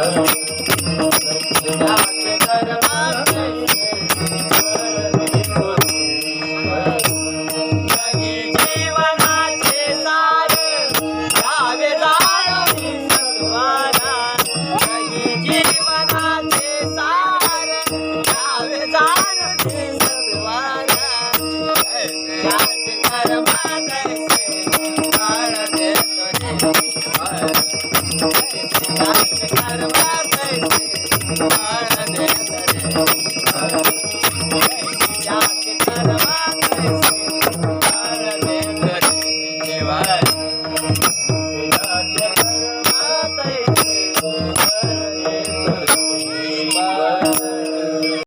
महि जी मरा चे सार सादार हिंदुरबारा शनी जीवना चे सार सादार सिंदुरबाराज धर मारदे Bye.